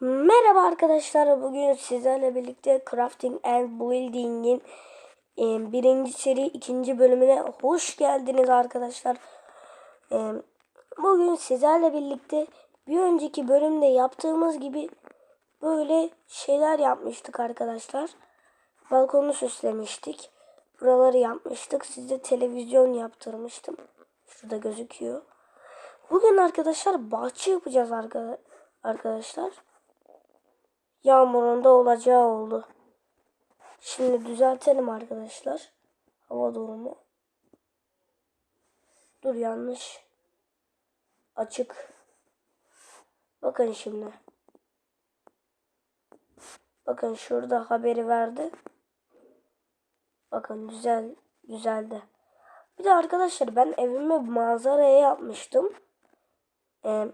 Merhaba arkadaşlar. Bugün sizlerle birlikte Crafting and Building'in birinci seri ikinci bölümüne hoş geldiniz arkadaşlar. Bugün sizlerle birlikte bir önceki bölümde yaptığımız gibi böyle şeyler yapmıştık arkadaşlar. Balkonu süslemiştik. Buraları yapmıştık. Size televizyon yaptırmıştım. Şurada gözüküyor. Bugün arkadaşlar bahçe yapacağız arka- arkadaşlar. Yağmurun da olacağı oldu. Şimdi düzeltelim arkadaşlar. Hava durumu. Dur yanlış. Açık. Bakın şimdi. Bakın şurada haberi verdi. Bakın güzel güzeldi. Bir de arkadaşlar ben evime manzaraya yapmıştım. Ee,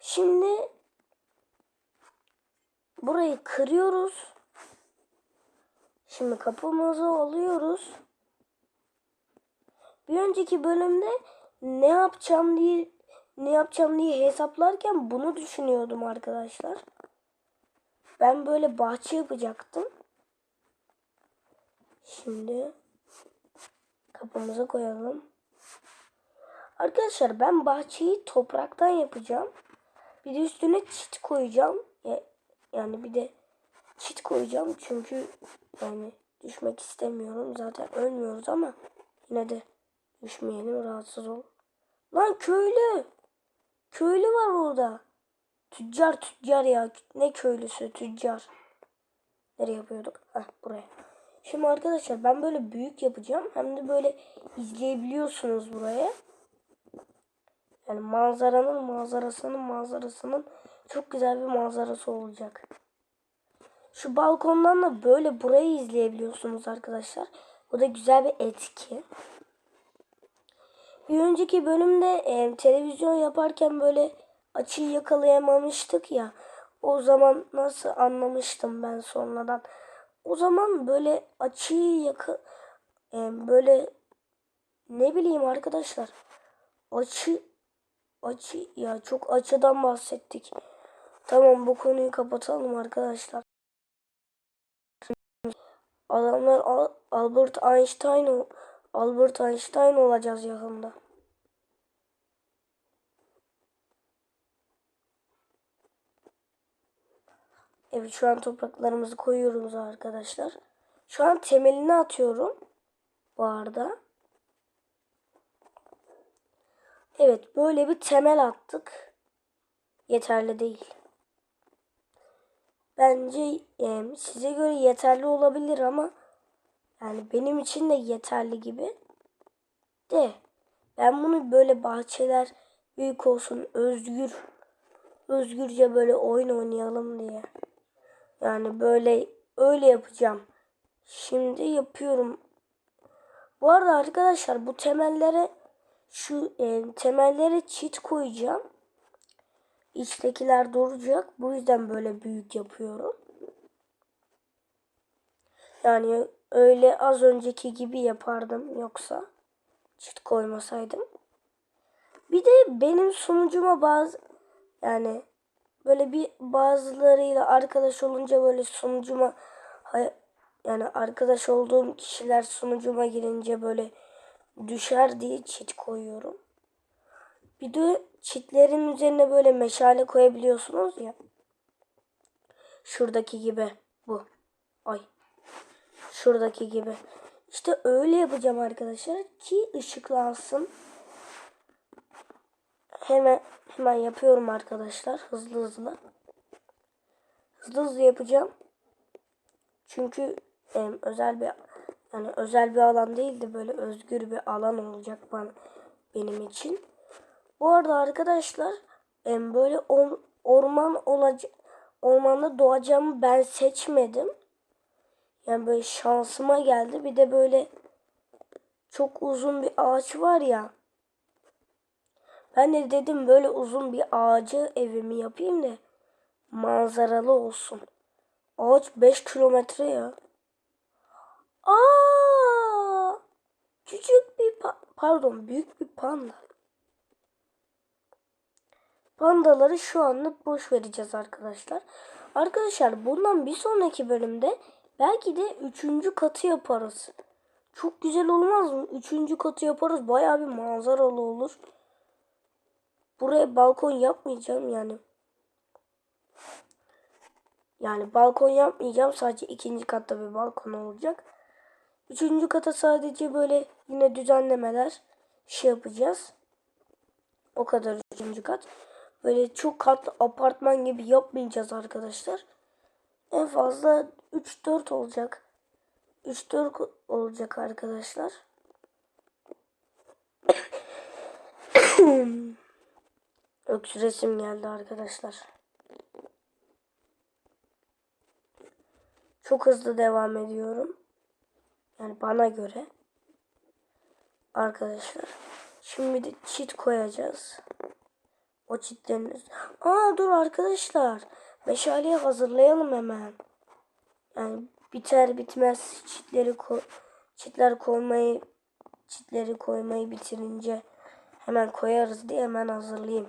şimdi burayı kırıyoruz. Şimdi kapımızı alıyoruz. Bir önceki bölümde ne yapacağım diye ne yapacağım diye hesaplarken bunu düşünüyordum arkadaşlar. Ben böyle bahçe yapacaktım. Şimdi kapımıza koyalım. Arkadaşlar ben bahçeyi topraktan yapacağım. Bir de üstüne çit koyacağım. Ya- Yani bir de çit koyacağım çünkü yani düşmek istemiyorum. Zaten ölmüyoruz ama yine de düşmeyelim rahatsız ol. Lan köylü. Köylü var orada. Tüccar tüccar ya. Ne köylüsü tüccar. Nereye yapıyorduk? Heh buraya. Şimdi arkadaşlar ben böyle büyük yapacağım. Hem de böyle izleyebiliyorsunuz buraya. Yani manzaranın manzarasının manzarasının çok güzel bir manzarası olacak. Şu balkondan da böyle burayı izleyebiliyorsunuz arkadaşlar. Bu da güzel bir etki. Bir önceki bölümde e, televizyon yaparken böyle açıyı yakalayamamıştık ya. O zaman nasıl anlamıştım ben sonradan. O zaman böyle açıyı yaka e, böyle ne bileyim arkadaşlar açı açı ya çok açıdan bahsettik. Tamam bu konuyu kapatalım arkadaşlar. Adamlar Al- Albert Einstein Albert Einstein olacağız yakında. Evet şu an topraklarımızı koyuyoruz arkadaşlar. Şu an temelini atıyorum. Bu arada. Evet böyle bir temel attık. Yeterli değil. Bence e, size göre yeterli olabilir ama yani benim için de yeterli gibi. De ben bunu böyle bahçeler büyük olsun özgür özgürce böyle oyun oynayalım diye. Yani böyle öyle yapacağım. Şimdi yapıyorum. Bu arada arkadaşlar bu temellere şu e, temellere çit koyacağım. İçtekiler duracak. Bu yüzden böyle büyük yapıyorum. Yani öyle az önceki gibi yapardım yoksa çit koymasaydım. Bir de benim sunucuma bazı yani böyle bir bazılarıyla arkadaş olunca böyle sunucuma yani arkadaş olduğum kişiler sunucuma girince böyle düşer diye çit koyuyorum. Bir de çitlerin üzerine böyle meşale koyabiliyorsunuz ya. Şuradaki gibi bu. Ay. Şuradaki gibi. İşte öyle yapacağım arkadaşlar ki ışıklansın. Hemen hemen yapıyorum arkadaşlar hızlı hızlı. Hızlı hızlı yapacağım. Çünkü em, özel bir yani özel bir alan değil de böyle özgür bir alan olacak bana benim için. Bu arada arkadaşlar böyle or- orman olacak ormanda doğacağımı ben seçmedim. Yani böyle şansıma geldi. Bir de böyle çok uzun bir ağaç var ya. Ben de dedim böyle uzun bir ağacı evimi yapayım da manzaralı olsun. Ağaç 5 kilometre ya. Aa! Küçük bir pa- pardon büyük bir panda. pandaları şu anlık boş vereceğiz arkadaşlar. Arkadaşlar bundan bir sonraki bölümde belki de üçüncü katı yaparız. Çok güzel olmaz mı? Üçüncü katı yaparız. Bayağı bir manzaralı olur. Buraya balkon yapmayacağım yani. Yani balkon yapmayacağım. Sadece ikinci katta bir balkon olacak. Üçüncü kata sadece böyle yine düzenlemeler şey yapacağız. O kadar üçüncü kat. Böyle çok katlı apartman gibi yapmayacağız arkadaşlar. En fazla 3-4 olacak. 3-4 olacak arkadaşlar. Öksüresim geldi arkadaşlar. Çok hızlı devam ediyorum. Yani bana göre. Arkadaşlar. Şimdi de çit koyacağız. O çitleriniz. Aa dur arkadaşlar. Meşaleyi hazırlayalım hemen. Yani biter bitmez çitleri ko çitler koymayı çitleri koymayı bitirince hemen koyarız diye hemen hazırlayayım.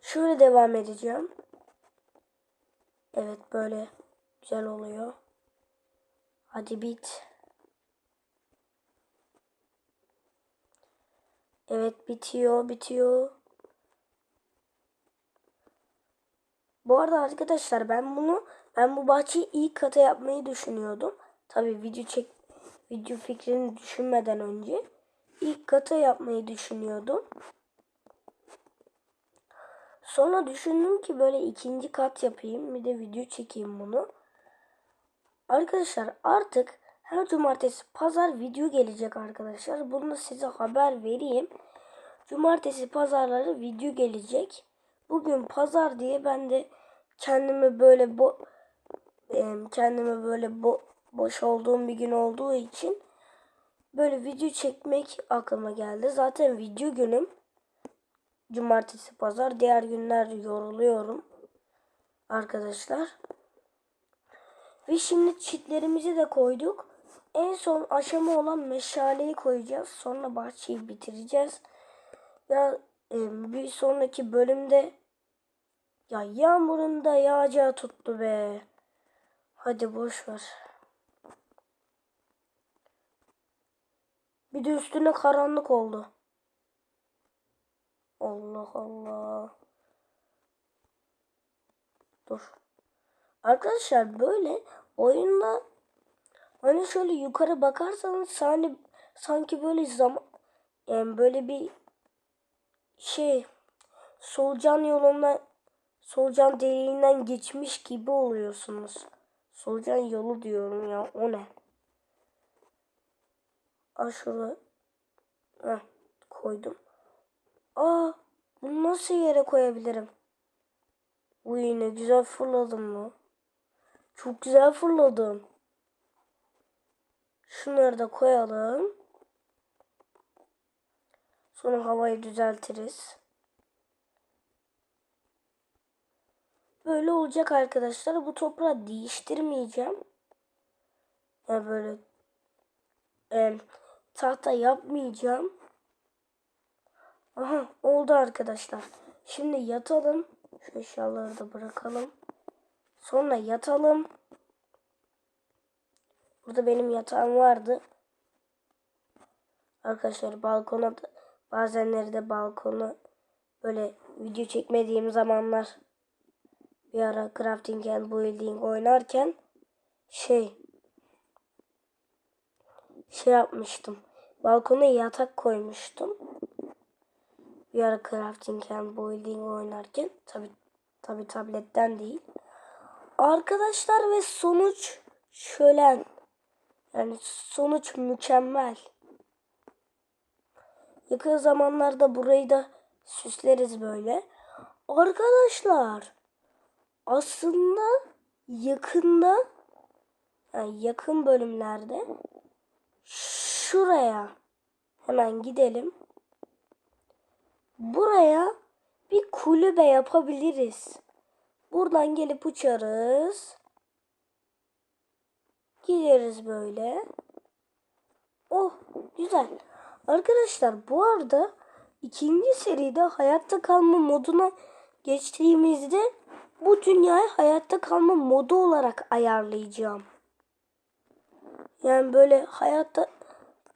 Şöyle devam edeceğim. Evet böyle güzel oluyor. Hadi bit. Evet bitiyor bitiyor. Bu arada arkadaşlar ben bunu ben bu bahçeyi ilk kata yapmayı düşünüyordum. Tabi video çek video fikrini düşünmeden önce ilk kata yapmayı düşünüyordum. Sonra düşündüm ki böyle ikinci kat yapayım bir de video çekeyim bunu. Arkadaşlar artık her cumartesi pazar video gelecek arkadaşlar. Bunu size haber vereyim. Cumartesi pazarları video gelecek. Bugün pazar diye ben de kendimi böyle bo kendimi böyle bo boş olduğum bir gün olduğu için böyle video çekmek aklıma geldi. Zaten video günüm cumartesi pazar diğer günler yoruluyorum arkadaşlar. Ve şimdi çitlerimizi de koyduk. En son aşama olan meşaleyi koyacağız. Sonra bahçeyi bitireceğiz. Ya e, bir sonraki bölümde ya yağmurun da yağacağı tuttu be. Hadi boş ver. Bir de üstüne karanlık oldu. Allah Allah. Dur. Arkadaşlar böyle oyunda hani şöyle yukarı bakarsanız sani sanki böyle zaman yani böyle bir şey solucan yolundan solucan deliğinden geçmiş gibi oluyorsunuz. Solucan yolu diyorum ya o ne? Şurada. Heh, koydum. Aa bunu nasıl yere koyabilirim? Uy ne güzel fırladım mı? Çok güzel fırladım. Şunları da koyalım. Sonra havayı düzeltiriz. Böyle olacak arkadaşlar. Bu toprağı değiştirmeyeceğim. Yani böyle e, tahta yapmayacağım. Aha oldu arkadaşlar. Şimdi yatalım. Şu eşyaları da bırakalım. Sonra yatalım. Burada benim yatağım vardı. Arkadaşlar balkona da bazenleri de balkonu böyle video çekmediğim zamanlar bir ara crafting and building oynarken şey şey yapmıştım. Balkona yatak koymuştum. Bir ara crafting and building oynarken tabi tabi tabletten değil. Arkadaşlar ve sonuç şölen. Yani sonuç mükemmel. Yakın zamanlarda burayı da süsleriz böyle. Arkadaşlar aslında yakında yani yakın bölümlerde şuraya hemen gidelim. Buraya bir kulübe yapabiliriz. Buradan gelip uçarız. Gideriz böyle. Oh güzel. Arkadaşlar bu arada ikinci seride hayatta kalma moduna geçtiğimizde bu dünyayı hayatta kalma modu olarak ayarlayacağım. Yani böyle hayatta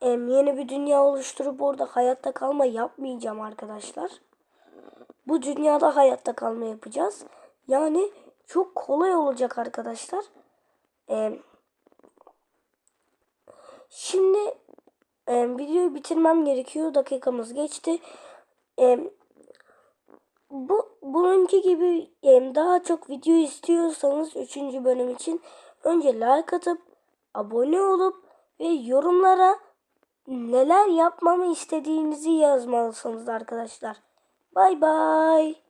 em, yeni bir dünya oluşturup orada hayatta kalma yapmayacağım arkadaşlar. Bu dünyada hayatta kalma yapacağız. Yani çok kolay olacak arkadaşlar. Em, şimdi em, videoyu bitirmem gerekiyor. Dakikamız geçti. Em, bu bununki gibi em, daha çok video istiyorsanız 3. bölüm için önce like atıp abone olup ve yorumlara neler yapmamı istediğinizi yazmalısınız arkadaşlar. Bay bay.